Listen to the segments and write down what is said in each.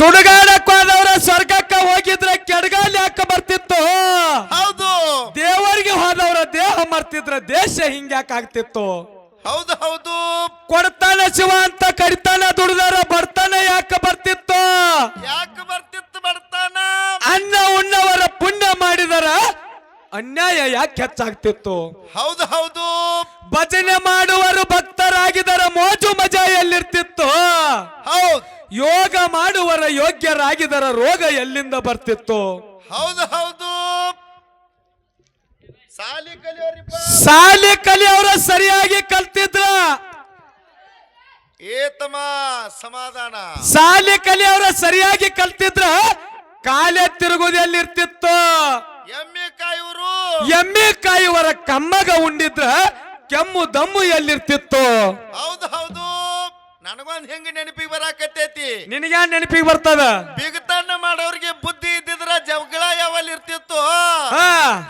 ಸುಡುಗಾಡಕ್ ಹೋದವ್ರ ಸ್ವರ್ಗಕ್ಕೆ ಹೋಗಿದ್ರೆ ಕೆಡಗಾಲ್ ಯಾಕ ಬರ್ತಿತ್ತು? ಹೌದು. ದೇವರಿಗೆ ಹೋದವ್ರ ದೇಹ ಮರ್ತಿದ್ರ ದೇಶ ಹಿಂಗ್ಯಾಕ ಆಗ್ತಿತ್ತು? ಹೌದು ಹೌದು. ಕೊಡ್ತಾನೆ ಶಿವ ಅಂತ ಕಡಿತಾನೆ ದುಡಿದಾರ ಬರ್ತಾನೆ ಯಾಕೆ ಬರ್ತಿತ್ತು? ಯಾಕೆ ಬರ್ತಿತ್ತು ಬರ್ತಾನ ಅನ್ನ ಉಣ್ಣವರ ಪುಣ್ಯ ಮಾಡಿದರ ಅನ್ಯಾಯ ಯಾಕೆ ಹೆಚ್ಚಾಗ್ತಿತ್ತು? ಹೌದು ಹೌದು. ಭಜನೆ ಮಾಡುವರು ಭಕ್ತರಾಗಿದರ ಮೋಜು ಮಜಾ ಎಲ್ಲಿರ್ತಿತ್ತು ಯೋಗ ಮಾಡುವರ ಯೋಗ್ಯರಾಗಿದರ ರೋಗ ಎಲ್ಲಿಂದ ಬರ್ತಿತ್ತು? ಹೌದು ಹೌದು. ಸಾಲಿ ಕಲಿಯೋರಿಪ್ಪ. ಸಾಲಿ ಕಲಿಯವ್ರ ಸರಿಯಾಗಿ ಕಲ್ತಿದ್ರ? ಏತಮ ಸಮಾಧಾನ. ಸಾಲಿ ಕಲಿಯವರ ಸರಿಯಾಗಿ ಕಲ್ತಿದ್ರ ಕಾಲೇ ತಿರುಗುದು ಎಲ್ಲಿರ್ತಿತ್ತು ಎಮ್ಮೆ ಕಾಯುವರು. ಎಮ್ಮೆ ಕಾಯುವರ ಕಮ್ಮಗ ಉಂಡಿದ್ರ ಕೆಮ್ಮು ದಮ್ಮು ಎಲ್ಲಿರ್ತಿತ್ತು? ಹೌದು ಹೌದು. ನನಗೊಂದ್ ಹೆಂಗ ನೆನಪಿಗೆ ಬರಾಕತ್ತೈತಿ? ನಿನಗ ನೆನಪಿಗೆ ಬರ್ತದ? ಬಿಗತಣ್ಣ ಮಾಡೋರಿಗೆ ಬುದ್ಧಿ ಇದ್ದಿದ್ರ ಜಗಳ ಯಾವಲ್ಲಿ ಇರ್ತಿತ್ತು? ಹಾ.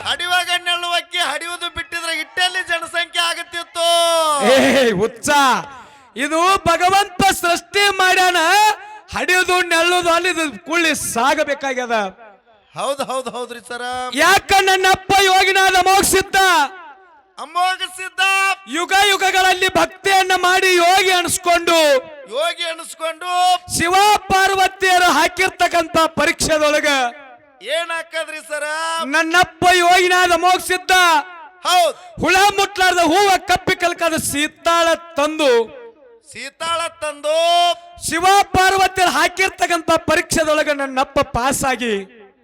ಹಡಿವಾಗ ನೆಳ್ಳುವಕ್ಕೆ ಹಡಿಯುವುದು ಬಿಟ್ಟಿದ್ರೆ ಇಟ್ಟಲ್ಲಿ ಜನಸಂಖ್ಯೆ ಆಗುತ್ತಿತ್ತು. ಏ ಹುಚ್ಚ. ಇದು ಭಗವಂತ ಸೃಷ್ಟಿ ಮಾಡ್ಯಾನ ಹಡಿಯೋದು ನೆಳ್ಳೋದು ಅಲ್ಲಿ ಕುಳ್ಳಿ ಸಾಗಬೇಕಾಗ್ಯದ. ಹೌದು ಹೌದು ಹೌದ್ರಿ ಸರ. ಯಾಕ ನನ್ನಪ್ಪ ಯೋಗಿನಾದ ಮೋಕ್ಷಿದ್ದ ಅಮೋಘ ಸಿದ್ಧ ಯುಗ ಯುಗಗಳಲ್ಲಿ ಭಕ್ತಿಯನ್ನ ಮಾಡಿ ಯೋಗಿ ಅನಿಸ್ಕೊಂಡು ಯೋಗಿ ಅನಿಸ್ಕೊಂಡು ಶಿವ ಪಾರ್ವತಿಯರು ಹಾಕಿರ್ತಕ್ಕಂತ ಪರೀಕ್ಷೆದೊಳಗ ಏನ್ ಹಾಕದ್ರಿ ಸರ? ನನ್ನಪ್ಪ ಯೋಗಿನಾದ ಮೋಕ್ಷಿದ್ದ ಹೌದ್. ಹುಳ ಮುಟ್ಲಾರ್ದ ಹೂವ ಕಪ್ಪಿ ಕಲ್ಕಾದ ಸೀತಾಳ ತಂದು ಸೀತಾಳ ತಂದು ಶಿವ ಪಾರ್ವತಿಯರು ಹಾಕಿರ್ತಕ್ಕಂತ ಪರೀಕ್ಷೆದೊಳಗ ನನ್ನಪ್ಪ ಪಾಸ್ ಆಗಿ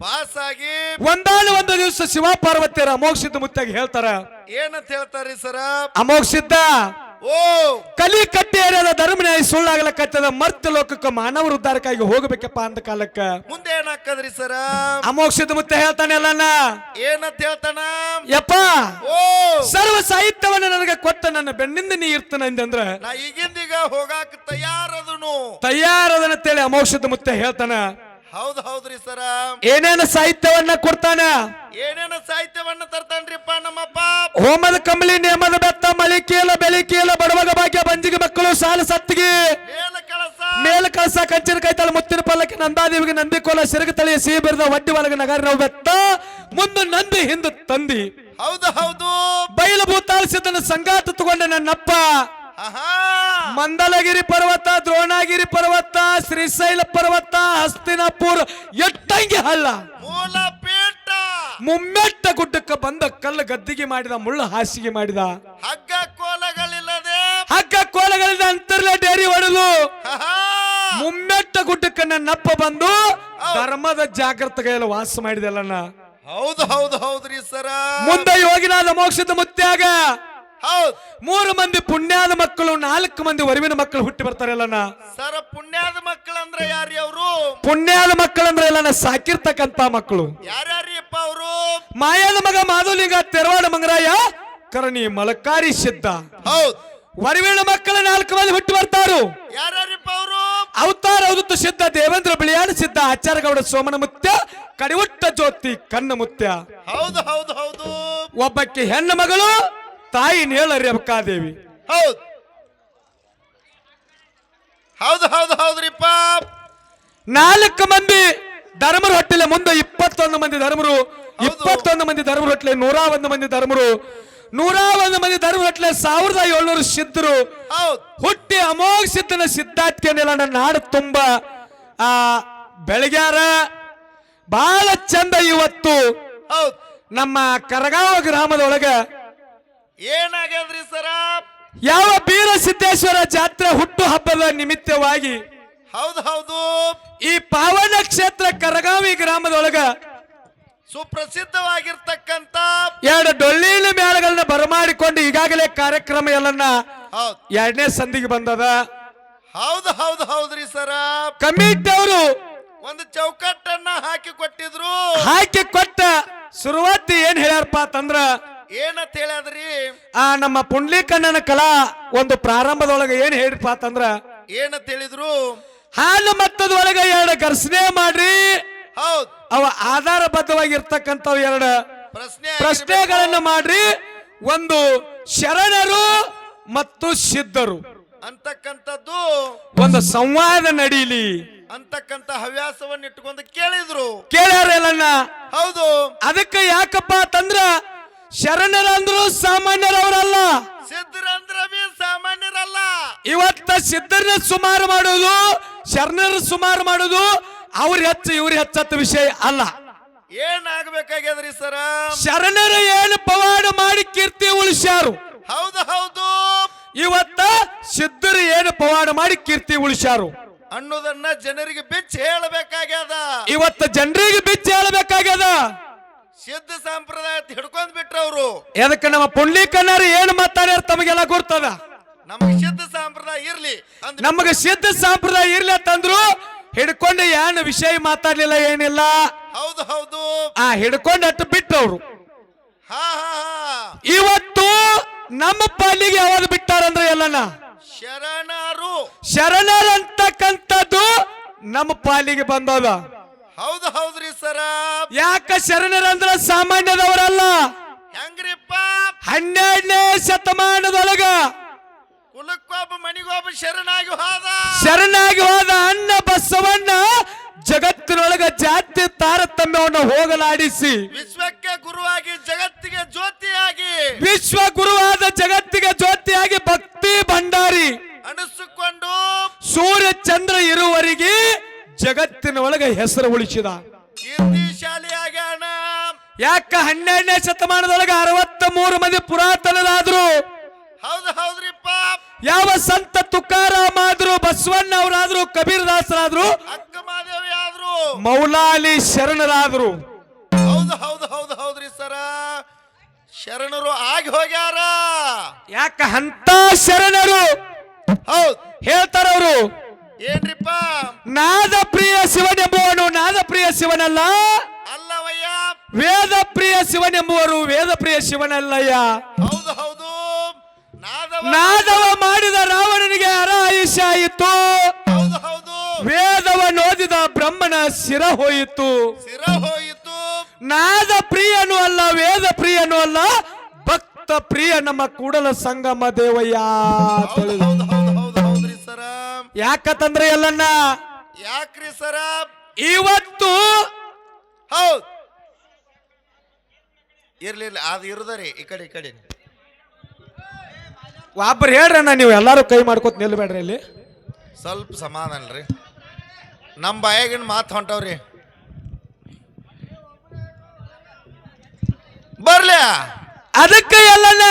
ಪಾಸ್ ಆಗಿ ಒಂದಾಳು ಒಂದು ದಿವಸ ಶಿವ ಪಾರ್ವತಿಯರ ಅಮೋಕ್ಷಿದ್ದ ಮುತ್ತಾಗಿ ಹೇಳ್ತಾರ ಏನಂತ ಹೇಳ್ತಾರಿ ಸರ? ಅಮೋಕ್ಷಿದ್ದ ಓ! ಕಲಿ ಕಟ್ಟಿ ಏರಿಯಾದ ಧರ್ಮನ್ಯಾಯ ಸುಳ್ಳಾಗಲಕತ್ತದ ಮರ್ತ ಲೋಕಕ್ಕೆ ಮಾನವ ಉದ್ಧಾರಕ್ಕಾಗಿ ಹೋಗಬೇಕಪ್ಪ ಅಂದ ಕಾಲಕ್ಕ. ಮುಂದೆ ಏನಾಕದ್ರಿ ಸರ? ಅಮೋಕ್ಷದ ಮುತ್ತೆ ಹೇಳ್ತಾನೆ ಅಲ್ಲಣ್ಣ. ಏನಂತ ಹೇಳ್ತಾನ? ಯಪ್ಪ! ಓ! ಸರ್ವ ಸಾಹಿತ್ಯವನ್ನ ನನಗೆ ಕೊಟ್ಟ ನನ್ನ ಬೆನ್ನಿಂದ ನೀ ಇರ್ತಾನ ಅಂದ್ರ ನಾ ಈಗಿಂದೀಗ ಹೋಗಾಕ ತಯಾರದನು. ತೇಳಿ ಅಮೋಕ್ಷದ ಮುತ್ತೆ ಹೇಳ್ತಾನ. ಹೌದ್ ಹೌದ್ರಿ ಸರ. ಏನೇನು ಸಾಹಿತ್ಯವನ್ನ ಕೊಡ್ತಾನ? ಏನೇನ ಸಾಹಿತ್ಯವನ್ನ ತರ್ತಾನ್ರಿಪ್ಪ ನಮ್ಮಪ್ಪ ಹೋಮದ ಕಂಬಳಿ ನೇಮದ ಬೆತ್ತ ಮಳಿ ಕೀಲ ಬೆಳಿ ಕೀಲ ಬಡವಗ ಭಾಗ್ಯ ಬಂಜಿಗೆ ಮಕ್ಕಳು ಸಾಲ ಸತ್ತಿಗೆ. ಮೇಲ ಕಳಸ. ಮೇಲ ಕಳಸ ಕಂಚಿನ ಕೈತಾಳ ಮುತ್ತಿನ ಪಲ್ಲಕ್ಕೆ ನಂದಾದೇವಿಗೆ ನಂದಿ ಕೋಲ ಸಿರಗ ತಳಿಯ ಸಿಹಿ ಬೆರೆದ ಒಡ್ಡಿ ಒಳಗ ನಗರ ನಾವು ಬೆತ್ತ ಮುಂದೆ ನಂದಿ ಹಿಂದೆ ತಂದಿ. ಹೌದು ಹೌದು. ಬಯಲು ಭೂತಾಳಿಸಿದ್ದನ್ನು ಸಂಗಾತ ತಗೊಂಡ ನನ್ನಪ್ಪ. ಮಂದಲಗಿರಿ ಪರ್ವತ ದ್ರೋಣಗಿರಿ ಪರ್ವತ ಶ್ರೀಶೈಲ ಪರ್ವತ ಹಸ್ತಿನಾಪುರ ಎಟ್ಟಂಗಿ ಹಲ್ಲ ಮುಮ್ಮೆಟ್ಟ ಗುಡ್ಡಕ್ಕ ಬಂದ ಕಲ್ಲು ಗದ್ದಿಗೆ ಮಾಡಿದ ಮುಳ್ಳು ಹಾಸಿಗೆ ಮಾಡಿದ. ಹಗ್ಗ ಕೋಲಗಳಿಲ್ಲದೆ! ಹಗ್ಗ ಕೋಲಗಳಿಂದ ಅಂತರ್ಲೆ ಡೇರಿ ಹೊಡೆದು ಆಹಾ! ಮುಮ್ಮೆಟ್ಟ ಗುಡ್ಡಕ್ಕೆ ನನ್ನಪ್ಪ ಬಂದು ಧರ್ಮದ ಜಾಗೃತಗೆಲ್ಲ ವಾಸ ಮಾಡಿದೆಲ್ಲಣ್ಣ ಹೌದು ಹೌದು ಹೌದ್ರಿ ಸರ. ಮುಂದೆ ಯೋಗಿನಾದ ಮೋಕ್ಷದ ಮುತ್ಯಾಗ ಹೌದ್. ಮೂರು ಮಂದಿ ಪುಣ್ಯಾದ ಮಕ್ಕಳು ನಾಲ್ಕು ಮಂದಿ ವರಿವಿನ ಮಕ್ಕಳು ಹುಟ್ಟಿ ಬರ್ತಾರಲ್ಲಣ್ಣ ಸರ ಪುಣ್ಯಾದ ಅಂದ್ರೆ ಯಾರಿ ಅವರು ಪುಣ್ಯಾದ ಮಕ್ಕಳಂದ್ರೆ ಎಲ್ಲ ಸಾಕಿರ್ತಕ್ಕಂತ ಮಕ್ಕಳು. ಯಾರ್ಯಾರಿಯಪ್ಪ ಅವರು? ಮಾಯಾದ ಮಗ ಮಾಧುಲಿಂಗ ತೆರವಾಡ ಮಂಗರಾಯ ಕರಣಿ ಮಲಕಾರಿ ಸಿದ್ಧ. ಹೌದು. ವರಿವಿನ ಮಕ್ಕಳು ನಾಲ್ಕು ಮಂದಿ ಹುಟ್ಟಿ ಬರ್ತಾರು. ಯಾರ್ಯಾರಿಪ್ಪ ಅವರು? ಅವತಾರ ಅವತ್ತು ಸಿದ್ಧ ದೇವೇಂದ್ರ ಬಿಳಿಯಾಡ ಸಿದ್ಧ ಆಚಾರಗೌಡ ಸೋಮನ ಮುತ್ಯ ಕಡಿವುಟ್ಟ ಜ್ಯೋತಿ ಕಣ್ಣ ಮುತ್ಯ. ಹೌದು ಹೌದು ಹೌದು. ಒಬ್ಬಕ್ಕೆ ಹೆಣ್ಣು ಮಗಳು ತಾಯಿ ನೇಳ ರೇವಕಾದೇವಿ ಹೌದು. ಹೌದು ಹೌದು ಹೌದ್ರಿಪ್ಪ ನಾಲ್ಕು ಮಂದಿ ಧರ್ಮರು ಹೊಟ್ಟಲೆ ಮುಂದೆ ಇಪ್ಪತ್ತೊಂದು ಮಂದಿ ಧರ್ಮರು ಇಪ್ಪತ್ತೊಂದು ಮಂದಿ ಧರ್ಮರು ಹೊಟ್ಟಲೆ ನೂರ ಒಂದು ಮಂದಿ ಧರ್ಮರು ನೂರ ಒಂದು ಮಂದಿ ಧರ್ಮ ಹೊಟ್ಟಲೆ ಸಾವಿರದ ಏಳ್ನೂರು ಸಿದ್ಧರು. ಹುಟ್ಟಿ ಅಮೋಘ ಸಿದ್ಧನ ಸಿದ್ಧಾರ್ಥ್ಯ ನನ್ನ ನಾಡು ತುಂಬ. ಆ ಬೆಳಗ್ಯಾರ ಬಹಳ ಚಂದ ಇವತ್ತು. ನಮ್ಮ ಕರಗಾವ ಗ್ರಾಮದೊಳಗ ಏನಾಗ್ಯದ್ರಿ ಸರ? ಯಾವ ಬೀರ ಸಿದ್ದೇಶ್ವರ ಜಾತ್ರೆ ಹುಟ್ಟು ಹಬ್ಬದ ನಿಮಿತ್ತವಾಗಿ ಹೌದು ಹೌದು. ಈ ಪಾವನ ಕ್ಷೇತ್ರ ಕರಗಾವಿ ಗ್ರಾಮದೊಳಗ ಸುಪ್ರಸಿದ್ಧವಾಗಿರ್ತಕ್ಕಂತ ಎರಡು ಡೊಳ್ಳಿನ ಮೇಳಗಳನ್ನ ಬರಮಾಡಿಕೊಂಡು ಈಗಾಗಲೇ ಕಾರ್ಯಕ್ರಮ ಎಲ್ಲನ್ನ ಹೌದ್. ಎರಡನೇ ಸಂಧಿಗೆ ಬಂದದ. ಹೌದು ಹೌದು ಹೌದ್ರಿ ಸರ. ಕಮಿಟಿ ಅವರು ಒಂದು ಚೌಕಟ್ಟನ್ನ ಹಾಕಿ ಕೊಟ್ಟಿದ್ರು. ಹಾಕಿ ಕೊಟ್ಟ ಶುರುವಾತಿ ಏನ್ ಹೇಳ್ಯಾರಪ್ಪ ಅಂತಂದ್ರ ಏನಂತ ಹೇಳದ್ರಿ? ಆ ನಮ್ಮ ಪುಂಡ್ಲಿಕಣ್ಣನ ಕಲಾ ಒಂದು ಪ್ರಾರಂಭದೊಳಗೆ ಏನ್ ಹೇಳಿರಪ್ಪ ಅಂತಂದ್ರ ಏನಂತ ಹೇಳಿದ್ರು? ಹಾಲು ಮತ್ತದೊಳಗೆ ಎರಡು ಘರ್ಷಣೆ ಮಾಡ್ರಿ. ಹೌದ್. ಅವ ಆಧಾರಬದ್ಧವಾಗಿರ್ತಕ್ಕಂಥವು ಎರಡು ಪ್ರಶ್ನೆ ಪ್ರಶ್ನೆಗಳನ್ನ ಮಾಡ್ರಿ. ಒಂದು ಶರಣರು ಮತ್ತು ಸಿದ್ಧರು. ಅಂತಕ್ಕಂಥದ್ದು ಒಂದು ಸಂವಾದ ನಡೀಲಿ. ಅಂತಕ್ಕಂತ ಹವ್ಯಾಸವನ್ನ ಇಟ್ಕೊಂಡು ಕೇಳಿದ್ರು. ಕೇಳ್ಯಾರ ಹೌದು. ಅದಕ್ಕೆ ಯಾಕಪ್ಪ ಅಂತಂದ್ರ ಶರಣರಂದ್ರು ಸಾಮಾನ್ಯರವರಲ್ಲ. ಸಿದ್ಧರಂದ್ರ ಸಾಮಾನ್ಯರಲ್ಲ. ಇವತ್ತ ಸಿದ್ಧರನ್ನ ಸುಮಾರು ಮಾಡೋದು ಶರಣರ ಸುಮಾರು ಮಾಡೋದು ಅವ್ರ ಹೆಚ್ಚು ಇವ್ರ ಹೆಚ್ಚತ್ತ ವಿಷಯ ಅಲ್ಲ. ಏನಾಗಬೇಕಾಗ್ಯದ್ರಿ ಸರ? ಶರಣರ ಏನು ಪವಾಡ ಮಾಡಿ ಕೀರ್ತಿ ಉಳಿಸ್ಯಾರು. ಹೌದು ಹೌದು. ಇವತ್ತ ಸಿದ್ಧರು ಏನು ಪವಾಡ ಮಾಡಿ ಕೀರ್ತಿ ಉಳಿಸ್ಯಾರು. ಅನ್ನೋದನ್ನ ಜನರಿಗೆ ಬಿಚ್ಚಿ ಹೇಳಬೇಕಾಗ್ಯದ. ಇವತ್ತ ಜನರಿಗೆ ಬಿಚ್ಚಿ ಹೇಳಬೇಕಾಗ್ಯದ. ಸಿದ್ಧ ಸಂಪ್ರದಾಯ ಹಿಡ್ಕೊಂಡ್ ಅವರು. ಎದಕ್ಕೆ ನಮ್ಮ ಪುಂಡ್ಲಿಕನ್ನರು ಏನು ಮಾತಾಡ್ಯಾರ ತಮಗೆಲ್ಲ ಗೊತ್ತದ ನಮಗೆ ಸಿದ್ಧ ಸಂಪ್ರದಾಯ ಇರ್ಲಿ. ಅಂದ್ ನಮಗೆ ಸಿದ್ಧ ಸಂಪ್ರದಾಯ ಇರ್ಲಿ ಅಂತಂದ್ರು ಹಿಡ್ಕೊಂಡು ಏನು ವಿಷಯ ಮಾತಾಡ್ಲಿಲ್ಲ ಏನಿಲ್ಲ? ಹೌದು ಹೌದು. ಆ ಹಿಡ್ಕೊಂಡು ಅಟ್ಟು ಬಿಟ್ಟವ್ರು ಹಾ ಹಾ ಹಾ. ಇವತ್ತು ನಮ್ಮ ಪಾಲಿಗೆ ಯಾವಾಗ ಬಿಟ್ಟಾರಂದ್ರೆ ಎಲ್ಲನ? ಶರಣರು ಅಂತಕ್ಕಂಥದ್ದು ನಮ್ಮ ಪಾಲಿಗೆ ಬಂದದ. ಹೌದು ಹೌದ್ರಿ ಸರ. ಯಾಕ ಶರಣರಂದ್ರ ಸಾಮಾನ್ಯದವರಲ್ಲ? ಹೆಂಗ್ರಿಪ್ಪ? ಹನ್ನೆರಡನೇ ಶತಮಾನದೊಳಗ ಕುಲಕ್ಕೊಬ್ಬ ಮನಿಗೊಬ್ಬ ಶರಣಾಗಿ ಹೋದ. ಶರಣಾಗಿ ಹೋದ ಅನ್ನ ಬಸವಣ್ಣ ಜಗತ್ತಿನೊಳಗ ಜಾತಿ ತಾರತಮ್ಯವನ್ನು ಹೋಗಲಾಡಿಸಿ. ವಿಶ್ವಕ್ಕೆ ಗುರುವಾಗಿ ಜಗತ್ತಿಗೆ ಜ್ಯೋತಿಯಾಗಿ. ವಿಶ್ವ ಗುರುವಾದ ಜಗತ್ತಿಗೆ ಜ್ಯೋತಿಯಾಗಿ ಭಕ್ತಿ ಭಂಡಾರಿ. ಅನಿಸಿಕೊಂಡು ಸೂರ್ಯ ಚಂದ್ರ ಇರುವರಿಗೆ ಜಗತ್ತಿನೊಳಗೆ ಹೆಸರು ಉಳಿಸಿದ. ಕೀರ್ತಿಶಾಲಿಯಾಗ್ಯಾನ ಯಾಕ ಹನ್ನೆರಡನೇ ಶತಮಾನದೊಳಗೆ ಅರವತ್ತ ಮೂರು ಮಂದಿ ಪುರಾತನರಾದ್ರು? ಹೌದು ಹೌದ್ರಿಪ್ಪ. ಯಾವ ಸಂತ ತುಕಾರಾಮ್ ಆದ್ರು ಬಸವಣ್ಣ ಅವರಾದ್ರು ಕಬೀರ್ ದಾಸರಾದ್ರು ಆದ್ರು. ಮೌಲಾಲಿ ಶರಣರಾದ್ರು. ಹೌದು ಹೌದು ಹೌದು ಹೌದ್ರಿ ಸರ. ಶರಣರು ಆಗಿ ಹೋಗ್ಯಾರ. ಯಾಕ ಅಂತ ಶರಣರು? ಹೌದು. ಹೇಳ್ತಾರ ಅವರು ಏನ್ರಿಪ್ಪ? ನಾದ ಪ್ರಿಯ ಶಿವನೆಂಬುವನು ನಾದ ಪ್ರಿಯ ಶಿವನಲ್ಲ. ಅಲ್ಲವಯ್ಯ. ವೇದ ಪ್ರಿಯ ಶಿವನೆಂಬುವರು ವೇದ ಪ್ರಿಯ ಶಿವನಲ್ಲಯ್ಯ. ಹೌದು ಹೌದು. ನಾದವ ನಾದವ ಮಾಡಿದ ರಾವಣನಿಗೆ ಅರ ಆಯುಷ್ಯ ಆಯಿತು. ಹೌದು ಹೌದು. ವೇದವ ಓದಿದ ಬ್ರಹ್ಮನ ಶಿರ ಹೋಯಿತು. ಶಿರ ಹೋಯಿತು. ನಾದ ಪ್ರಿಯನು ಅಲ್ಲ ವೇದ ಪ್ರಿಯನು ಅಲ್ಲ ಭಕ್ತ ಪ್ರಿಯ ನಮ್ಮ ಕೂಡಲ ಸಂಗಮ ದೇವಯ್ಯ. ಹೌದು. ಹೌದು ಹೌದು. ಯಾಕಂತಂದ್ರೆ ಎಲ್ಲಣ್ಣ ಯಾಕ್ರಿ ಸರ? ಇವತ್ತು ಹೌದ್. ಇರ್ಲಿ ಇರ್ಲಿ ಅದು ಇರುದರಿ ಈ ಕಡೆ ಈ ಕಡೆ. ಒಬ್ಬರು ಹೇಳ್ರಣ್ಣ ನೀವು ಎಲ್ಲಾರು ಕೈ ಮಾಡ್ಕೋತ ನಿಲ್ಬೇಡ್ರಿ ಇಲ್ಲಿ. ಸ್ವಲ್ಪ ಸಮಾಧಾನ ರೀ ನಮ್ಮ ಬಾಯಾಗಿನ ಮಾತು ಹೊಂಟವ್ರಿ. ಬರ್ಲ್ಯಾ ಅದಕ್ಕೆ ಎಲ್ಲಣ್ಣ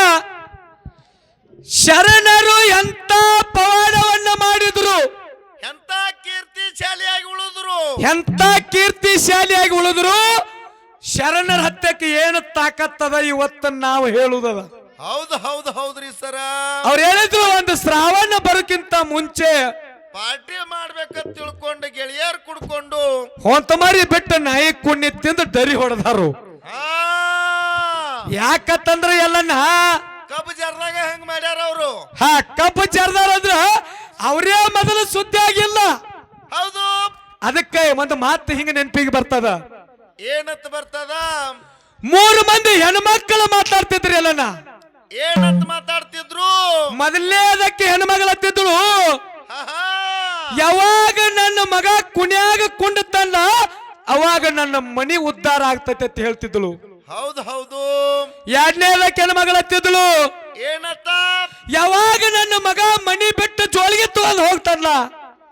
ಶರಣರು ಎಂತ ಪವಾಡವನ್ನ ಎಂತ ಕೀರ್ತಿ ಶಾಲಿಯಾಗಿ ಉಳಿದ್ರು ಶರಣರ ಹತ್ಯಕ್ಕೆ ಏನು ತಾಕತ್ತದ ಇವತ್ತ ನಾವು ಹೇಳುದದ ಹೌದು ಹೌದು ಹೌದ್ರಿ ಸರ. ಅವ್ರು ಹೇಳಿದ್ರು ಒಂದು ಶ್ರಾವಣ ಬರೋಕ್ಕಿಂತ ಮುಂಚೆ ಪಾರ್ಟಿ ಮಾಡ್ಬೇಕಂತ ತಿಳ್ಕೊಂಡು ಗೆಳೆಯರ್ ಕುಡ್ಕೊಂಡು ಹೊಂತ ಮಾರಿ ಬಿಟ್ಟು ನಾಯಿ ಕುಣ್ಣಿ ತಿಂದು ಡರಿ ಹೊಡೆದಾರು. ಯಾಕತ್ತಂದ್ರ ಎಲ್ಲನ್ನ ಕಬ್ಬು ಜರ್ದಾಗ ಹೆಂಗ್ ಮಾಡ್ಯಾರ ಅವರು? ಹಾ ಕಬ್ಬು ಜರ್ದಾರ ಅಂದ್ರ ಅವರೇ ಮೊದಲು ಸುದ್ದಿ ಆಗಿಲ್ಲ. ಹೌದು. ಅದಕ್ಕೆ ಒಂದು ಮಾತು ಹಿಂಗ ನೆನಪಿಗೆ ಬರ್ತದ? ಏನತ್ ಬರ್ತದ? ಮೂರು ಮಂದಿ ಹೆಣ್ಮಕ್ಳು ಮಾತಾಡ್ತಿದ್ರಿ ಅಲ್ಲನ ಏನತ್ ಮಾತಾಡ್ತಿದ್ರು? ಮೊದಲೇ ಅದಕ್ಕೆ ಹೆಣ್ಮಗಳತ್ತಿದ್ರು ಯಾವಾಗ ನನ್ನ ಮಗ ಕುಣ್ಯಾಗ ತನ್ನ ಅವಾಗ ನನ್ನ ಮನಿ ಉದ್ಧಾರ ಆಗ್ತೈತೆ ಅಂತ ಹೇಳ್ತಿದ್ಳು. ಹೌದು ಹೌದು. ಎರಡನೇದಕ್ಕೆ ಹೆಣ್ಮಗಳತ್ತಿದ್ಳು ಏನತ್ತ ಯಾವಾಗ ನನ್ನ ಮಗ ಮನಿ ಬಿಟ್ಟು ಜೋಳಿಗೆ ತಗೊಂಡ್ ಹೋಗ್ತಾನಲ್ಲ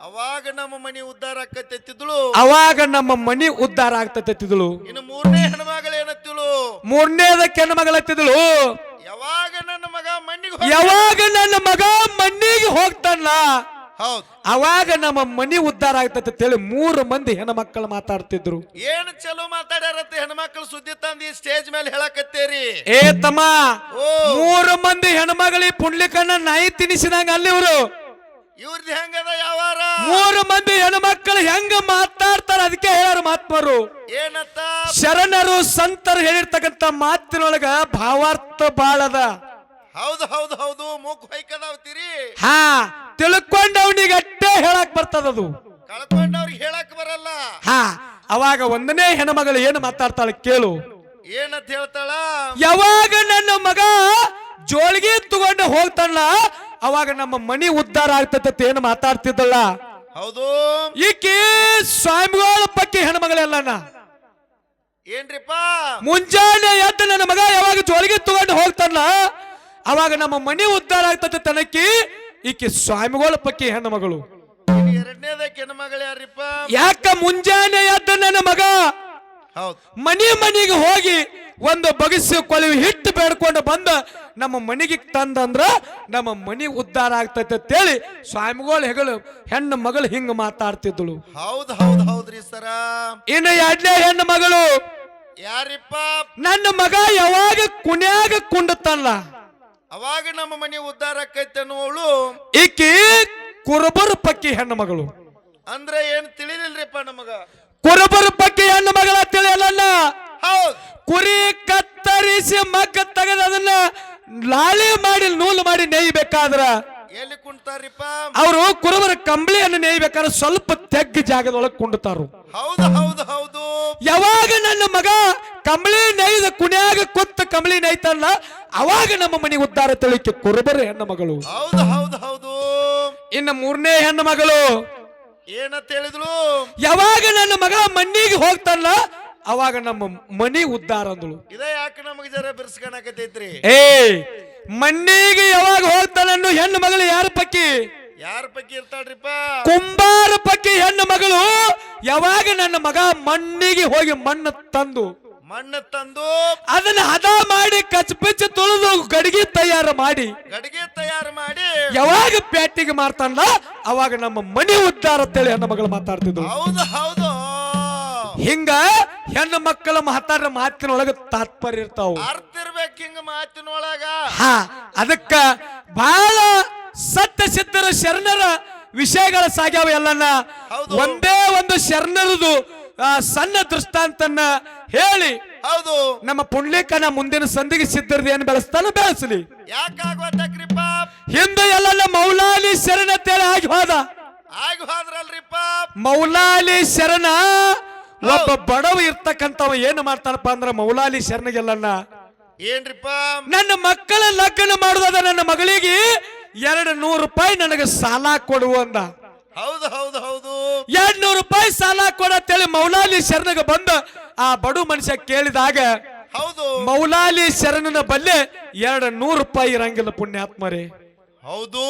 ಅವಾಗ ನಮ್ಮ ಮನಿ ಉದ್ಧಾರ ಆಕತ್ತಿದ್ಳು ಅವಾಗ ನಮ್ಮ ಮನಿ ಉದ್ಧಾರ ಆಗ್ತೈತಿದ್ಳು ಇನ್ನು ಮೂರನೇ ಹೆಣ್ಮಗಳು ಏನತ್ತಿಳು ಮೂರನೇದಕ್ಕೆ ಹೆಣ್ಮಗಳತ್ತಿದ್ಳು ಯಾವಾಗ ನನ್ನ ಮಗ ಮಣ್ಣಿಗೆ ಯಾವಾಗ ನನ್ನ ಮಗ ಮಣ್ಣಿಗೆ ಹೋಗ್ತಾನ? ಹೌದು. ಅವಾಗ ನಮ್ಮ ಮನಿ ಉದ್ಧಾರ ಆಗ್ತೈತೆ ಅಂತೇಳಿ ಮೂರು ಮಂದಿ ಹೆಣ್ಮಕ್ಳು ಮಾತಾಡ್ತಿದ್ರು. ಏನ್ ಚಲೋ ಮಾತಾಡ್ಯಾರತ್ತ ಹೆಣ್ಮಕ್ಳು ಸುದ್ದಿ ತಂದಿ ಸ್ಟೇಜ್ ಮೇಲೆ ಹೇಳಕತ್ತೇರಿ? ಏ ತಮ್ಮ ಓ. ಮೂರು ಮಂದಿ ಹೆಣ್ಮಗಳಿ ಪುಂಡ್ಲಿಕನ್ನ ನಾಯಿ ತಿನ್ನಿಸಿದಂಗ ಅಲ್ಲಿ ಇವರು. ಇವ್ರದ್ದು ಹೆಂಗದ ಯಾವಾರ? ಮೂರು ಮಂದಿ ಹೆಣ್ಮಕ್ಳು ಹೆಂಗ ಮಾತಾಡ್ತಾರ ಅದಕ್ಕೆ ಹೇಳಾರ ಮಾತ್ಮರು ಏನತ್ತ? ಶರಣರು ಸಂತರು ಹೇಳಿರ್ತಕ್ಕಂತ ಮಾತಿನೊಳಗ ಭಾವಾರ್ಥ ಬಾಳದ ಹೌದು ಹೌದು ಹೌದು ಮೂಕ್ ಹೊಯ್ಕದಾವ್ತೀರಿ ಹಾ ತಿಳ್ಕೊಂಡವನಿಗೆ ಅಟ್ಟೆ ಹೇಳಕ್ ಬರ್ತದದು ಕಳ್ಕೊಂಡವ್ರಿಗೆ ಹೇಳಕ್ ಬರಲ್ಲ. ಹಾ ಅವಾಗ ಒಂದನೇ ಹೆಣ್ಮಗಳು ಏನು ಮಾತಾಡ್ತಾಳೆ ಕೇಳು. ಏನಂತ ಹೇಳ್ತಾಳ? ಯಾವಾಗ ನನ್ನ ಮಗ ಜೋಳಿಗೆ ತಗೊಂಡು ಹೋಗ್ತಾನಲ್ಲ ಅವಾಗ ನಮ್ಮ ಮನಿ ಉದ್ಧಾರ ಆಗ್ತೈತೆ ಅಂತ ಏನು ಮಾತಾಡ್ತಿದ್ದಲ್ಲ. ಹೌದು. ಈಕೆ ಸ್ವಾಮಿಗಳ ಪಕ್ಕಿ ಹೆಣ್ಮಗಳೆಲ್ಲನ ಏನ್ರಿಪ್ಪ? ಮುಂಜಾನೆ ಎದ್ದು ನನ್ನ ಮಗ ಯಾವಾಗ ಜೋಳಿಗೆ ತಗೊಂಡು ಹೋಗ್ತಾನ ಅವಾಗ ನಮ್ಮ ಮನಿ ಉದ್ಧಾರ ಆಗ್ತದೆ ತನಕಿ ಈಕೆ ಸ್ವಾಮಿಗಳ ಪಕ್ಕಿ ಹೆಣ್ಮಗಳು. ಯಾಕ ಮುಂಜಾನೆ ಎದ್ದ ನನ್ನ ಮಗ? ಹೌದು. ಮನಿ ಮನಿಗೆ ಹೋಗಿ ಒಂದು ಬಗಸಿ ಕೊಳವಿ ಹಿಟ್ಟು ಬೇಡ್ಕೊಂಡು ಬಂದ ನಮ್ಮ ಮನೆಗೆ ತಂದಂದ್ರ ನಮ್ಮ ಮನಿ ಉದ್ಧಾರ ಆಗ್ತೈತೆ ಅಂತೇಳಿ ಸ್ವಾಮಿಗಳು ಹೆಗಳು ಹೆಣ್ಣು ಮಗಳು ಹಿಂಗ ಮಾತಾಡ್ತಿದ್ಳು. ಹೌದ್ ಹೌದ್ ಹೌದ್ರಿ ಸರ. ಇನ್ನು ಎರಡನೇ ಹೆಣ್ಣು ಮಗಳು. ಯಾರಿಪ್ಪ? ನನ್ನ ಮಗ ಯಾವಾಗ ಕುಣ್ಯಾಗ ಕುಂಡತ್ತಲ್ಲ ಅವಾಗ ನಮ್ಮ ಮನೆ ಉದ್ಧಾರ ಆಕೈತೆ ಅನ್ನುವಳು ಈಕಿ ಕುರುಬರ ಪಕ್ಕಿ ಹೆಣ್ಣು ಮಗಳು. ಅಂದ್ರೆ ಏನ್ ತಿಳಿಲಿಲ್ರಿಪ್ಪ ನಮಗ? ಕುರುಬರ ಪಕ್ಕಿ ಹೆಣ್ಣು ಮಗಳ ತಿಳಿಯಲ್ಲ ಹೌದ್. ಕುರಿ ಕತ್ತರಿಸಿ ಮಗ್ಗ ತೆಗೆದ ಅದನ್ನ ಲಾಳಿ ಮಾಡಿ ನೂಲು ಮಾಡಿ ನೇಯ್ಬೇಕಾದ್ರ? ಎಲ್ಲಿ ಕುಂತಾರಿಪ್ಪ? ಅವರು ಕುರುಬರ ಕಂಬಳಿಯನ್ನು ನೇಯ್ಬೇಕಾದ್ರೆ ಸ್ವಲ್ಪ ತೆಗ್ಗ ಜಾಗದೊಳಗೆ ಕುಂಡುತ್ತಾರು ಹೌದು ಹೌದು ಹೌದು. ಯಾವಾಗ ನನ್ನ ಮಗ ಕಂಬಳಿ ನೇಯ್ದ ಕುಣ್ಯಾಗ ಕೊತ್ತ ಕಂಬಳಿ ನೇಯ್ತಲ್ಲ ಅವಾಗ ನಮ್ಮ ಮನೆ ಉದ್ಧಾರ ತಿಳಿಕೆ ಕುರುಬರ ಹೆಣ್ಣು ಮಗಳು. ಹೌದು ಹೌದು ಹೌದು. ಇನ್ನು ಮೂರನೇ ಹೆಣ್ಣು ಮಗಳು. ಏನಂತ ಹೇಳಿದ್ರು ಯಾವಾಗ ನನ್ನ ಮಗ ಮಣ್ಣಿಗೆ ಹೋಗ್ತಾನಲ್ಲ ಅವಾಗ ನಮ್ಮ ಮನಿ ಉದ್ಧಾರ ಅಂದಳು. ಇದ ಯಾಕೆ ನಮಗೆ ಜರ ಬಿರ್ಸ್ಕಣಕತೈತ್ರಿ ಏ ಮಣ್ಣಿಗೆ ಯಾವಾಗ ಹೋಗ್ತಾನನ್ನು ಹೆಣ್ಣು ಮಗಳು ಯಾರ ಪಕ್ಕಿ? ಯಾರ ಪಕ್ಕಿ ಇರ್ತಾಳ್ರಿಪ್ಪ? ಕುಂಬಾರ ಪಕ್ಕಿ ಹೆಣ್ಣು ಮಗಳು ಯಾವಾಗ ನನ್ನ ಮಗ ಮಣ್ಣಿಗೆ ಹೋಗಿ ಮಣ್ಣು ತಂದು ಮಣ್ಣು ತಂದು ಅದನ್ನ ಹದ ಮಾಡಿ ಕಚ್ಪಿಚ್ಚ ತುಳಿದು ಗಡಿಗೆ ತಯಾರು ಮಾಡಿ ಗಡಿಗೆ ತಯಾರು ಮಾಡಿ ಯಾವಾಗ ಪ್ಯಾಟಿಗೆ ಮಾಡ್ತಾನಲ್ಲ ಅವಾಗ ನಮ್ಮ ಮನಿ ಉದ್ದಾರ ಅಂತೇಳಿ ಹೆಣ್ಣು ಮಗಳು ಮಾತಾಡ್ತಿದ್ರು ಹೌದು ಹೌದು. ಹಿಂಗ ಹೆಣ್ಣು ಮಕ್ಕಳ ಮಾತಾಡ್ರ ಮಾತಿನೊಳಗ ತಾತ್ಪರ್ಯ ಇರ್ತಾವ. ಅರ್ಥ ಇರ್ಬೇಕು ಹಿಂಗ ಮಾತಿನೊಳಗ. ಹಾ ಅದಕ್ಕ ಬಹಳ ಸತ್ಯ ಸಿದ್ಧರ ಶರಣರ ವಿಷಯಗಳ ಸಾಗ್ಯಾವ ಎಲ್ಲನ್ನ. ಒಂದೇ ಒಂದು ಶರಣರದು ಸಣ್ಣ ದೃಷ್ಟಾಂತನ್ನ ಹೇಳಿ ಹೌದು. ನಮ್ಮ ಪುಣ್ಯಕನ ಮುಂದಿನ ಸಂದಿಗೆ ಸಿದ್ಧರದು ಏನು ಬೆಳೆಸ್ತಾನ ಬೆಳೆಸಲಿ. ಯಾಕಾಗ್ವತ್ತಕ್ರಿಪ್ಪ ಹಿಂದೆ ಎಲ್ಲ ಮೌಲಾಲಿ ಶರಣ ಅಂತೇಳಿ ಆಗಿ ಹೋದ. ಆಗಿ ಹೋದ್ರಲ್ರಿಪ್ಪ. ಮೌಲಾಲಿ ಶರಣ ಒಬ್ಬ ಬಡವ ಇರ್ತಕ್ಕಂಥವ ಏನು ಮಾಡ್ತಾನಪ್ಪ ಅಂದ್ರ ಮೌಲಾಲಿ ಶರಣಗೆಲ್ಲನ್ನ? ಏನ್ರಿಪ್ಪ? ನನ್ನ ಮಕ್ಕಳ ಲಗ್ನ ಮಾಡುವುದ ನನ್ನ ಮಗಳಿಗೆ ಎರಡು ನೂರು ರೂಪಾಯಿ ನನಗೆ ಸಾಲ ಕೊಡು ಅಂದ. ಹೌದು ಹೌದು ಹೌದು. ಎರಡ್ ನೂರು ರೂಪಾಯಿ ಸಾಲ ಕೊಡತ್ತೇಳಿ ಮೌಲಾಲಿ ಶರಣಗೆ ಬಂದ. ಆ ಬಡು ಮನುಷ್ಯ ಕೇಳಿದಾಗ ಹೌದು. ಮೌಲಾಲಿ ಶರಣನ ಬಲ್ಲೆ ಎರಡು ನೂರು ರೂಪಾಯಿ ಇರಂಗಿಲ್ಲ ಪುಣ್ಯಾತ್ಮರೇ. ಹೌದು.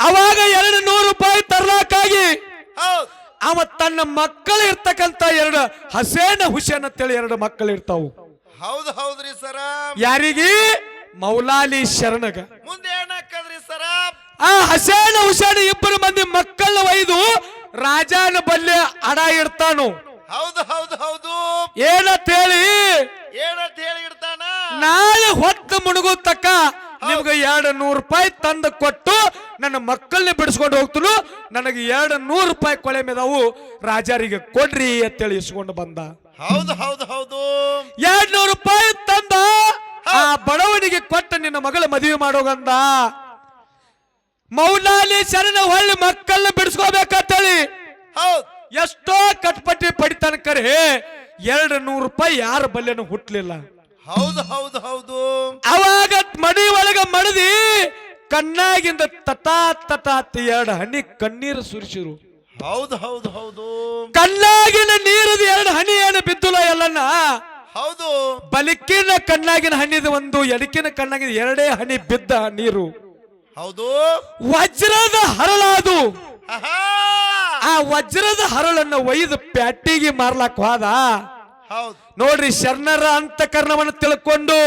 ಅವಾಗ ಎರಡು ನೂರು ರೂಪಾಯಿ ತರ್ಲಾಕಾಗಿ ಹೌದು. ಅವ ತನ್ನ ಮಕ್ಕಳು ಇರ್ತಕ್ಕಂತ ಎರಡು ಹಸೇನ ಹುಸೇನ್ ಅಂತೇಳಿ ಎರಡು ಮಕ್ಕಳು ಇರ್ತಾವು. ಹೌದು ಹೌದ್ರಿ ಸರ. ಯಾರಿಗೆ? ಮೌಲಾಲಿ ಶರಣಗ. ಮುಂದೆ ಏನಾಕದ್ರಿ ಸರ? ಆ ಹಸೇನ ಹುಸೇನ ಇಬ್ಬರು ಮಂದಿ ಮಕ್ಕಳ ಒಯ್ದು ರಾಜನ ಬಲ್ಲೆ ಅಡ ಇಡ್ತಾನು. ಹೌದು ಹೌದು ಹೌದು. ಏನಂತ ಹೇಳಿ? ಏನಂತ ಹೇಳಿ ಇಡ್ತಾನ? ನಾಳೆ ಹೊತ್ತು ಮುಳುಗು ತಕ್ಕ ನಿಮ್ಗೆ ಎರಡು ನೂರು ರೂಪಾಯಿ ತಂದು ಕೊಟ್ಟು ನನ್ನ ಮಕ್ಕಳನ್ನ ಬಿಡಿಸ್ಕೊಂಡು ಹೋಗ್ತನು. ನನಗೆ ಎರಡು ನೂರು ರೂಪಾಯಿ ಕೊಳೆ ಮೇದಾವು ರಾಜರಿಗೆ ಕೊಡ್ರಿ ಅಂತೇಳಿ ಇಸ್ಕೊಂಡು ಬಂದ. ಹೌದು ಹೌದು ಹೌದು. ಎರಡ್ ನೂರು ರೂಪಾಯಿ ತಂದ. ಆ ಬಡವನಿಗೆ ಕೊಟ್ಟ ನಿನ್ನ ಮಗಳ ಮದುವೆ ಮಾಡೋಗಂದ ಮೌಲಾಲಿ ಶರಣ ಹೊಳ್ಳಿ ಮಕ್ಕಳನ್ನ ಬಿಡಿಸ್ಕೋಬೇಕಂತೇಳಿ. ಹೌದು. ಎಷ್ಟೋ ಕಟ್ಪಟ್ಟಿ ಪಡಿತಾನ ಕರೆ ಎರಡು ನೂರು ರೂಪಾಯಿ ಯಾರ ಬಲ್ಲೆನೂ ಹುಟ್ಲಿಲ್ಲ. ಹೌದು ಹೌದು ಹೌದು. ಅವಾಗ ಮಡಿ ಒಳಗ ಮಡದಿ ಕಣ್ಣಾಗಿಂದ ತಟಾ ತಟಾ ಎರಡು ಹನಿ ಕಣ್ಣೀರು ಸುರಿಸಿರು. ಹೌದು ಹೌದು ಹೌದು. ಕಣ್ಣಾಗಿನ ನೀರದ ಎರಡು ಹನಿ ಏನು ಬಿದ್ದುಲ್ಲ ಎಲ್ಲನ್ನ? ಹೌದು. ಬಲಿಕಿನ ಕಣ್ಣಾಗಿನ ಹಣ್ಣಿದ ಒಂದು ಎಡಕಿನ ಕಣ್ಣಾಗಿನ ಎರಡೇ ಹನಿ ಬಿದ್ದ ನೀರು. ಹೌದು. ವಜ್ರದ ಹರಳಾದು! ಆ ವಜ್ರದ ಹರಳನ್ನು ಒಯ್ದು ಪ್ಯಾಟಿಗೆ ಮಾರ್ಲಾಕ್ ಹೌದು. ನೋಡ್ರಿ ಶರಣರ ಅಂತಕರಣವನ್ನು ತಿಳ್ಕೊಂಡು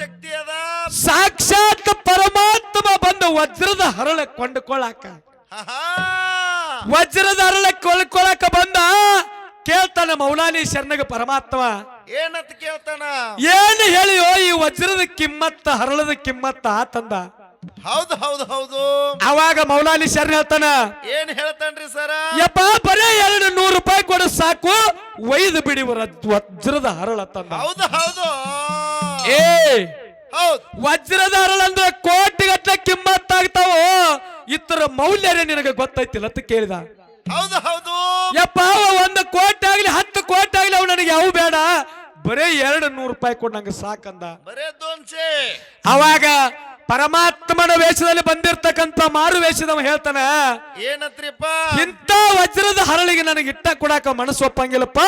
ಶಕ್ತಿ ಅದ? ಸಾಕ್ಷಾತ್ ಪರಮಾತ್ಮ ಬಂದು ವಜ್ರದ ಹರಳ ಕೊಂಡ್ಕೊಳಾಕ! ವಜ್ರದ ಹರಳ ಕೊಂಡ್ಕೊಳಾಕ ಬಂದ ಕೇಳ್ತಾನ ಮೌಲಾನಿ ಶರಣಗ ಪರಮಾತ್ಮ. ಏನಂತ ಕೇಳ್ತಾನ? ಏನು ಹೇಳಿಯೋ ಈ ವಜ್ರದ ಕಿಮ್ಮತ್ತ ಹರಳದ ಕಿಮ್ಮತ್ತ ಆತಂದ ಹೌದು ಹೌದು ಹೌದು. ಅವಾಗ ಮೌಲಾನಿ ಸರ್ ಹೇಳ್ತಾನ ಏನ್ ಹೇಳ್ತಾನ್ರಿ ಸರ? ಯಪ್ಪ ಬರೇ ಎರಡು ನೂರು ರೂಪಾಯಿ ಕೊಡ ಸಾಕು ಒಯ್ದು ಬಿಡಿ ವಜ್ರದ ಹರಳ ತಂದ. ಹೌದು ಹೌದು. ಏ ಹೌದು. ವಜ್ರದ ಹರಳ ಅಂದ್ರೆ ಕೋಟಿಗಟ್ಟಲೆ ಕಿಮ್ಮತ್ತಾಗ್ತಾವ? ಇತರ ಮೌಲ್ಯರೇ ನಿನಗೆ ಗೊತ್ತೈತಿಲ್ಲ ಅಂತ ಕೇಳಿದ. ಹೌದು ಹೌದು. ಯಪ್ಪ ಒಂದು ಕೋಟಿ ಆಗ್ಲಿ ಹತ್ತು ಕೋಟಿ ಆಗ್ಲಿ ಅವ್ ನನಗೆ ಯಾವ ಬೇಡ. ಬರೇ ಎರಡು ನೂರು ರೂಪಾಯಿ ಕೊಡ್ ನಂಗೆ ಸಾಕಂದ. ಬರೇ ದೋನ್ಸೆ. ಅವಾಗ ಪರಮಾತ್ಮನ ವೇಷದಲ್ಲಿ ಬಂದಿರ್ತಕ್ಕಂತ ಮಾರು ವೇಷದವ ಹೇಳ್ತಾನ ಏನತ್ರಿಪ್ಪ? ಇಂಥ ವಜ್ರದ ಹರಳಿಗೆ ನನಗೆ ಇಟ್ಟ ಕೊಡಾಕ ಮನಸ್ಸು ಒಪ್ಪಂಗಿಲ್ಲಪ್ಪ.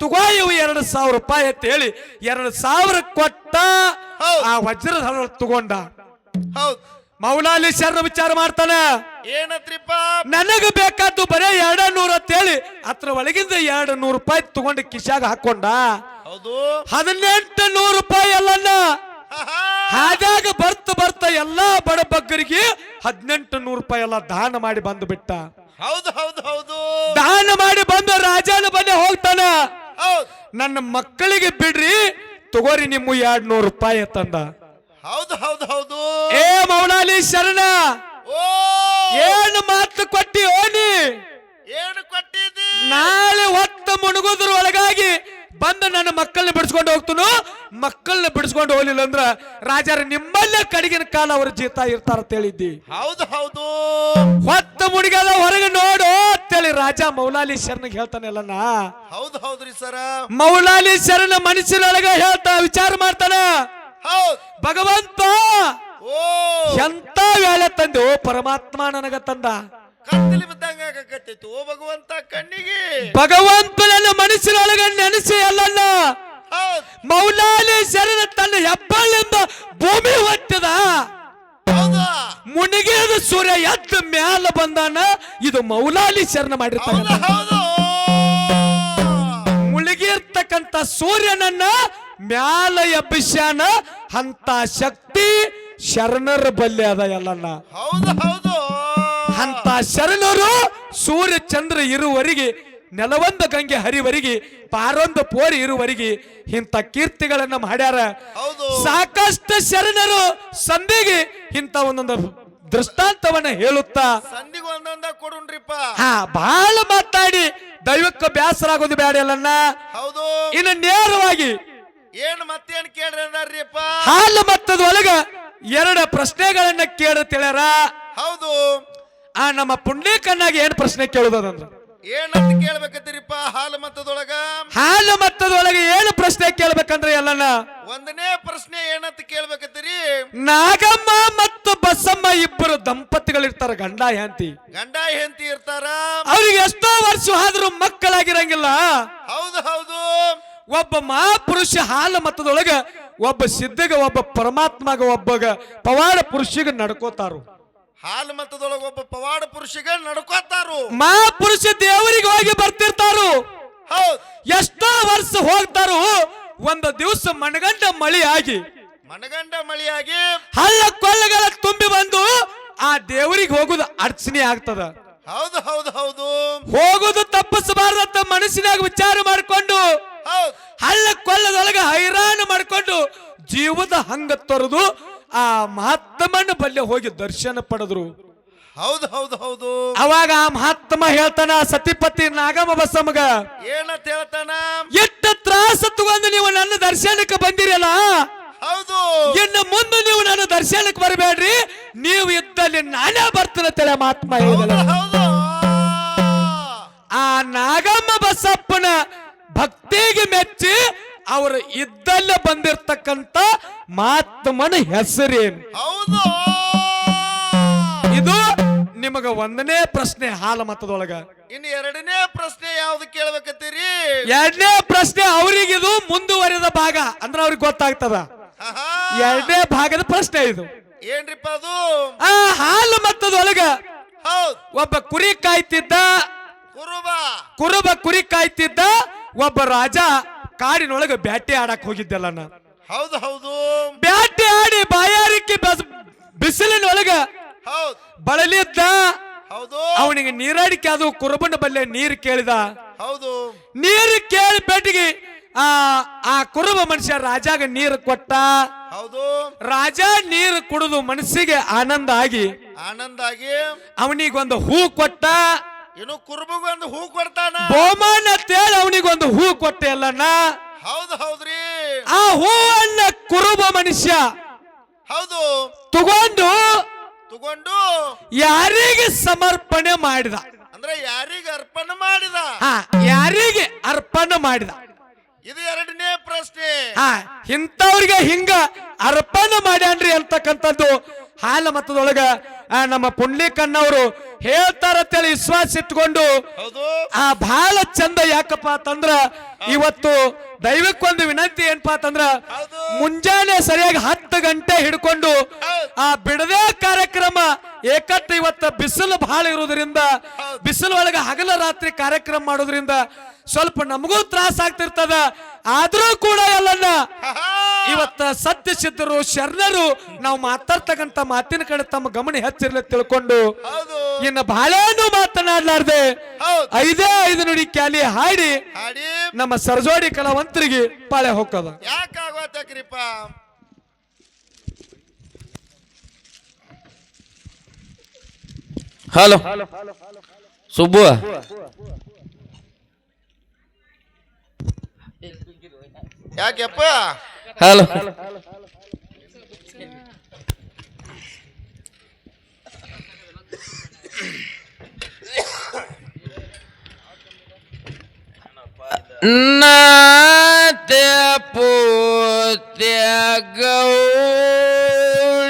ತಗೋ ಇವು ಎರಡು ಸಾವಿರ ರೂಪಾಯಿ ಅಂತ ಹೇಳಿ ಎರಡು ಸಾವಿರ ಕೊಟ್ಟ. ಆ ವಜ್ರದ ಹರಳು ತಗೊಂಡ. ಹೌದು. ಮೌಲಾಲಿ ಶರಣ ವಿಚಾರ ಮಾಡ್ತಾನ ಏನತ್ರಿಪ್ಪ? ನನಗ ಬೇಕಾದ್ದು ಬರೇ ಎರಡ ಅಂತ ಹೇಳಿ ಅದ್ರ ಒಳಗಿಂದ ಎರಡು ನೂರು ರೂಪಾಯಿ ತಗೊಂಡು ಕಿಶಾಗ ಹಾಕೊಂಡ. ಹದಿನೆಂಟು ನೂರು ರೂಪಾಯಿ ಎಲ್ಲನ್ನ ಹಾಗಾಗಿ ಹಾದಾಗ ಬರ್ತ ಬರ್ತ ಎಲ್ಲಾ ಬಡ ಬಗ್ಗರಿಗೆ ಹದಿನೆಂಟು ನೂರು ರೂಪಾಯಿ ಎಲ್ಲ ದಾನ ಮಾಡಿ ಬಂದು ಬಿಟ್ಟ. ಹೌದು ಹೌದು ಹೌದು. ದಾನ ಮಾಡಿ ಬಂದು ರಾಜನ ಬನ್ನಿ ಹೋಗ್ತಾನ. ನನ್ನ ಮಕ್ಕಳಿಗೆ ಬಿಡ್ರಿ ತಗೋರಿ ನಿಮ್ಮ ಎರಡ್ ನೂರು ರೂಪಾಯಿ ತಂದ ಹೌದು ಹೌದು ಹೌದು. ಏ ಮೌನಾಲಿ ಶರಣ. ಓ. ಏನು ಮಾತು ಕೊಟ್ಟಿ ಓನಿ ಏನು ಕೊಟ್ಟಿದ್ದಿ? ನಾಳೆ ಹೊತ್ತ ಮುಣಗುದ್ರ ಒಳಗಾಗಿ ಬಂದು ನನ್ನ ಮಕ್ಕಳನ್ನ ಬಿಡಿಸ್ಕೊಂಡು ಹೋಗ್ತನು? ಮಕ್ಕಳನ್ನ ಬಿಡಿಸ್ಕೊಂಡು ಹೋಗ್ಲಿಲ್ಲ ಅಂದ್ರ ರಾಜರ ನಿಮ್ಮಲ್ಲೇ ಕಡಿಗಿನ ಕಾಲ ಅವ್ರ ಜೀತ ಇರ್ತಾರ ಅಂತ ಹೇಳಿದ್ದಿ. ಹೌದು ಹೌದು. ಹೊತ್ತ ಮುಡಿಗಾಲ ಹೊರಗೆ ನೋಡು ಅಂತೇಳಿ ರಾಜ ಮೌಲಾಲಿ ಶರಣಗ್ ಹೇಳ್ತಾನೆಲ್ಲನ ಹೌದು ಹೌದ್ರಿ ಸರ. ಮೌಲಾಲಿ ಶರಣ ಮನಸ್ಸಿನೊಳಗ ಹೇಳ್ತಾ ವಿಚಾರ ಮಾಡ್ತಾನ. ಹೌದು. ಭಗವಂತ ಓ. ಎಂತ ವೇಳೆ ತಂದೆ ಓ ಪರಮಾತ್ಮ ನನಗ ತಂದ. ಕತ್ತಲಿ ಬಿದ್ದಂಗ ಆಗಕತ್ತೈತಿ ಓ ಭಗವಂತ ಕಣ್ಣಿಗೆ. ಭಗವಂತ ನನ್ನ ಮನಸ್ಸಿನೊಳಗ ನೆನೆಸಿ ಅಲ್ಲಣ್ಣ. ಹೌದ್. ಮೌಲಾಲಿ ಶರಣ ತನ್ನ ಹೆಬ್ಬಳ್ಳಿಂದ ಭೂಮಿ ಹೊತ್ತದ. ಹೌದಾ? ಮುನಿಗೇದ ಸೂರ್ಯ ಎದ್ದ ಮ್ಯಾಲ ಬಂದಾನ. ಇದು ಮೌಲಾಲಿ ಶರಣ ಹೌದು ಮಾಡಿರ್ತಾನೆ. ಹೌದು ಮುಳುಗಿರ್ತಕ್ಕಂತ ಸೂರ್ಯನನ್ನ ಮ್ಯಾಲ ಎಬ್ಬಿಸ್ಯಾನ. ಅಂತ ಶಕ್ತಿ ಶರಣರ ಬಲ್ಲೆ ಅದ ಎಲ್ಲಣ್ಣ ಹೌದು ಹೌದು. ಶರಣರು ಸೂರ್ಯ ಚಂದ್ರ ಇರುವರೆಗೆ ನೆಲವೊಂದ ಗಂಗೆ ಹರಿವರಿಗೆ ಪಾರೊಂದು ಪೋರಿ ಇರುವರಿಗೆ ಇಂಥ ಕೀರ್ತಿಗಳನ್ನ ಮಾಡ್ಯಾರ. ಹೌದು. ಸಾಕಷ್ಟು ಶರಣರು ಸಂಧಿಗೆ ಇಂಥ ಒಂದೊಂದು ದೃಷ್ಟಾಂತವನ್ನ ಹೇಳುತ್ತಾ. ಸಂಧಿಗೆ ಒಂದೊಂದ ಕೊಡುನ್ರಿಪ್ಪ ಹಾ ಬಹಳ ಮಾತಾಡಿ ದೈವಕ್ಕೆ ಬೇಸರ ಆಗೋದು ಬೇಡ ಅಲ್ಲಣ್ಣ ಹೌದು. ಇನ್ನು ನೇರವಾಗಿ ಏನ್ ಮತ್ತೇನ್ ಕೇಳ್ರಿ ಅಂದಾರ್ರಿಪ್ಪ ಹಾಲು ಮತ್ತದ ಒಳಗ ಎರಡು ಪ್ರಶ್ನೆಗಳನ್ನ ಕೇಳ ತಿಳ್ಯಾರ. ಹೌದು. ಆ ನಮ್ಮ ಪುಣ್ಯಕನ್ನಾಗಿ ಏನ್ ಪ್ರಶ್ನೆ ಕೇಳುದಂದ್ರ ಏನಂತ ಕೇಳ್ಬೇಕತ್ತೀರಿಪ್ಪ ಹಾಲು ಮತದೊಳಗ? ಹಾಲು ಮತ್ತದೊಳಗೆ ಏನು ಪ್ರಶ್ನೆ ಕೇಳ್ಬೇಕಂದ್ರೆ ಎಲ್ಲನ? ಒಂದನೇ ಪ್ರಶ್ನೆ ಏನಂತ ಕೇಳ್ಬೇಕತ್ತೀರಿ ನಾಗಮ್ಮ ಮತ್ತು ಬಸಮ್ಮ ಇಬ್ಬರು ದಂಪತಿಗಳಿರ್ತಾರ ಗಂಡ ಹೆಂಡತಿ. ಗಂಡ ಹೆಂಡತಿ ಇರ್ತಾರ? ಅವ್ರಿಗೆ ಎಷ್ಟೋ ವರ್ಷ ಆದ್ರೂ ಮಕ್ಕಳಾಗಿರಂಗಿಲ್ಲ. ಹೌದು ಹೌದು. ಒಬ್ಬ ಮಹಾಪುರುಷ ಹಾಲು ಮತದೊಳಗ ಒಬ್ಬ ಸಿದ್ಧಗ ಒಬ್ಬ ಪರಮಾತ್ಮಗ ಒಬ್ಬಗ ಪವಾಡ ಪುರುಷಿಗ ನಡ್ಕೋತಾರು. ಹಾಲು ಮತದೊಳಗ ಒಬ್ಬ ಪವಾಡ ಪುರುಷಿಗೆ ನಡ್ಕೋತಾರು. ಮಹಾಪುರುಷ ದೇವರಿಗೆ ಹೋಗಿ ಬರ್ತಿರ್ತಾರು. ಹೌದ್. ಎಷ್ಟೋ ವರ್ಷ ಹೋಗ್ತಾರು ಒಂದು ದಿವಸ ಮಣಗಂಡ ಮಳಿ ಆಗಿ ಮನಗಂಡ ಮಳಿಯಾಗಿ. ಹಳ್ಳ ಕೊಳ್ಳಗಳ ತುಂಬಿ ಬಂದು ಆ ದೇವರಿಗೆ ಹೋಗುದು ಅರ್ಚನೆ ಆಗ್ತದ. ಹೌದು ಹೌದು ಹೌದು. ಹೋಗುದು ತಪ್ಪಿಸಬಾರ್ದಂತ ಮನಸ್ಸಿನಾಗ ವಿಚಾರ ಮಾಡಿಕೊಂಡು ಹೌದ್. ಹಳ್ಳ ಕೊಳ್ಳದೊಳಗ ಹೈರಾಣ ಮಾಡಿಕೊಂಡು ಜೀವದ ಹಂಗ ತೊರೆದು ಆ ಮಹಾತ್ಮನ ಬಲ್ಲೆ ಹೋಗಿ ದರ್ಶನ ಪಡೆದ್ರು. ಹೌದು ಹೌದು ಹೌದು. ಅವಾಗ ಆ ಮಹಾತ್ಮ ಹೇಳ್ತಾನ ಸತಿಪತಿ ನಾಗಮ್ಮ ಬಸಮಗ ಏನಂತ ಹೇಳ್ತಾನ? ಎಷ್ಟು ತ್ರಾಸ ತಗೊಂಡು ನೀವು ನನ್ನ ದರ್ಶನಕ್ಕೆ ಬಂದಿರಲ್ಲ? ಹೌದು. ಇನ್ನು ಮುಂದೆ ನೀವು ನನ್ನ ದರ್ಶನಕ್ಕೆ ಬರಬೇಡ್ರಿ. ನೀವು ಇದ್ದಲ್ಲಿ ನಾನೇ ಬರ್ತೀನಿ ತಲೆ ಮಹಾತ್ಮ ಹೇಳಿದಲ್ಲ. ಹೌದು ಆ ನಾಗಮ್ಮ ಬಸಪ್ಪನ ಭಕ್ತಿಗೆ ಮೆಚ್ಚಿ ಅವರು ಇದ್ದಲ್ಲೇ ಬಂದಿರ್ತಕ್ಕಂತ ಮಾತಮನ ಹೆಸರೇನು? ಹೌದು. ಇದು ನಿಮಗ ಒಂದನೇ ಪ್ರಶ್ನೆ ಹಾಲ ಮತದೊಳಗ. ಇನ್ನು ಎರಡನೇ ಪ್ರಶ್ನೆ ಯಾವ್ದು ಕೇಳ್ಬೇಕತ್ತೀರಿ? ಎರಡನೇ ಪ್ರಶ್ನೆ ಅವರಿಗಿದು ಮುಂದುವರಿದ ಭಾಗ. ಅಂದ್ರೆ ಅವ್ರಿಗೆ ಗೊತ್ತಾಗ್ತದ. ಆಹಾ. ಎರಡನೇ ಭಾಗದ ಪ್ರಶ್ನೆ ಇದು. ಏನ್ರಿಪ್ಪ ಅದು? ಆ ಹಾಲು ಮತದೊಳಗ ಹೌದ್. ಒಬ್ಬ ಕುರಿ ಕಾಯ್ತಿದ್ದ ಕುರುಬ. ಕುರುಬ ಕುರಿ ಕಾಯ್ತಿದ್ದ ಒಬ್ಬ ರಾಜ ಕಾಡಿನೊಳಗ ಬ್ಯಾಟೆ ಆಡಕ್ ಹೋಗಿದ್ದೆಲ್ಲ ನಾನು. ಹೌದು ಹೌದು. ಬ್ಯಾಟೆ ಆಡಿ ಬಾಯಾರಿಕೆ ಬಸ್- ಬಿಸಿಲಿನೊಳಗ ಹೌದು. ಬಳಲಿದ್ದ. ಹೌದು. ಅವನಿಗೆ ನೀರಾಡಿಕೆ ಅದು ಕುರುಬನ ಬಲ್ಲೆ ನೀರು ಕೇಳಿದ. ಹೌದು. ನೀರು ಕೇಳಿ ಬೆಟ್ಟಿಗೆ ಆ ಆ ಕುರುಬ ಮನುಷ್ಯ ರಾಜಾಗ ನೀರು ಕೊಟ್ಟ. ಹೌದು. ರಾಜ ನೀರು ಕುಡಿದು ಮನಸ್ಸಿಗೆ ಆನಂದ ಆಗಿ ಆನಂದ ಆಗಿ ಅವನಿಗೊಂದು ಹೂ ಕೊಟ್ಟ. ಇನ್ನು ಕುರುಬಗೊಂದು ಹೂ ಕೊಡ್ತಾನ? ಬಹುಮಾನ ತೇಳಿ ಅವನಿಗೊಂದು ಹೂ ಕೊಟ್ಟೆ ಅಲ್ಲಣ್ಣ. ಹೌದು ಹೌದ್ರಿ. ಆ ಹೂವನ್ನ ಕುರುಬ ಮನುಷ್ಯ ಹೌದು. ತಗೊಂಡು ತಗೊಂಡು ಯಾರಿಗೆ ಸಮರ್ಪಣೆ ಮಾಡಿದ? ಅಂದ್ರೆ ಯಾರಿಗೆ ಅರ್ಪಣೆ ಮಾಡಿದ? ಹಾ ಯಾರಿಗೆ ಅರ್ಪಣೆ ಮಾಡಿದ? ಇದು ಎರಡನೇ ಪ್ರಶ್ನೆ. ಹಾ ಇಂಥವ್ರಿಗೆ ಹಿಂಗ ಅರ್ಪಣೆ ಮಾಡ್ಯಾನ್ರಿ ಅಂತಕ್ಕಂಥದ್ದು ಹಾಲ ಮತದೊಳಗ ಆ, ನಮ್ಮ ಪುಂಡ್ಲಿಕನ್ನವರು ಹೇಳ್ತಾರತ್ತೇಳಿ ವಿಶ್ವಾಸ ಇಟ್ಕೊಂಡು ಆ ಬಹಳ ಚಂದ ಯಾಕಪ್ಪ ಅಂತಂದ್ರ ಇವತ್ತು ದೈವಕ್ಕೊಂದು ವಿನಂತಿ ಏನಪ್ಪಾ ಅಂತಂದ್ರ ಮುಂಜಾನೆ ಸರಿಯಾಗಿ ಹತ್ತು ಗಂಟೆ ಹಿಡ್ಕೊಂಡು ಆ ಬಿಡದೆ ಕಾರ್ಯಕ್ರಮ ಏಕತ್ತ ಇವತ್ತ ಬಿಸಿಲು ಬಹಳ ಇರೋದ್ರಿಂದ. ಬಿಸಿಲು ಒಳಗ ಹಗಲ ರಾತ್ರಿ ಕಾರ್ಯಕ್ರಮ ಮಾಡೋದ್ರಿಂದ ಸ್ವಲ್ಪ ನಮಗೂ ತ್ರಾಸ ಆಗ್ತಿರ್ತದ. ಆದ್ರೂ ಕೂಡ ಎಲ್ಲನ್ನ. ಇವತ್ತ ಸತ್ಯ ಸಿದ್ಧರು ಶರಣರು ನಾವು ಮಾತಾಡ್ತಕ್ಕಂತ ಮಾತಿನ ಕಡೆ ತಮ್ಮ ಗಮನ ಹೆಚ್ಚಿರ್ಲಿ ತಿಳ್ಕೊಂಡು ಇನ್ನು ಬಹಳೇನು ಮಾತನಾಡ್ಲಾರ್ದೆ. ಐದೇ ಐದು ನುಡಿ ಕ್ಯಾಲಿ ಹಾಡಿ ಹಾಡಿ. ನಮ್ಮ ಸರ್ಜೋಡಿ ಕಲಾವಂತರಿಗೆ ಪಾಳೆ ಹೋಗದ ಯಾಕಾಗತ್ತಕ್ರಿಪ್ಪ ಹಲೋ. ಸುಬ್ಬು. ಯಾಕೆಪ್ಪ? ಹಲೋ. ನಾತ್ಯ ಪೂತ್ಯ ಗೌ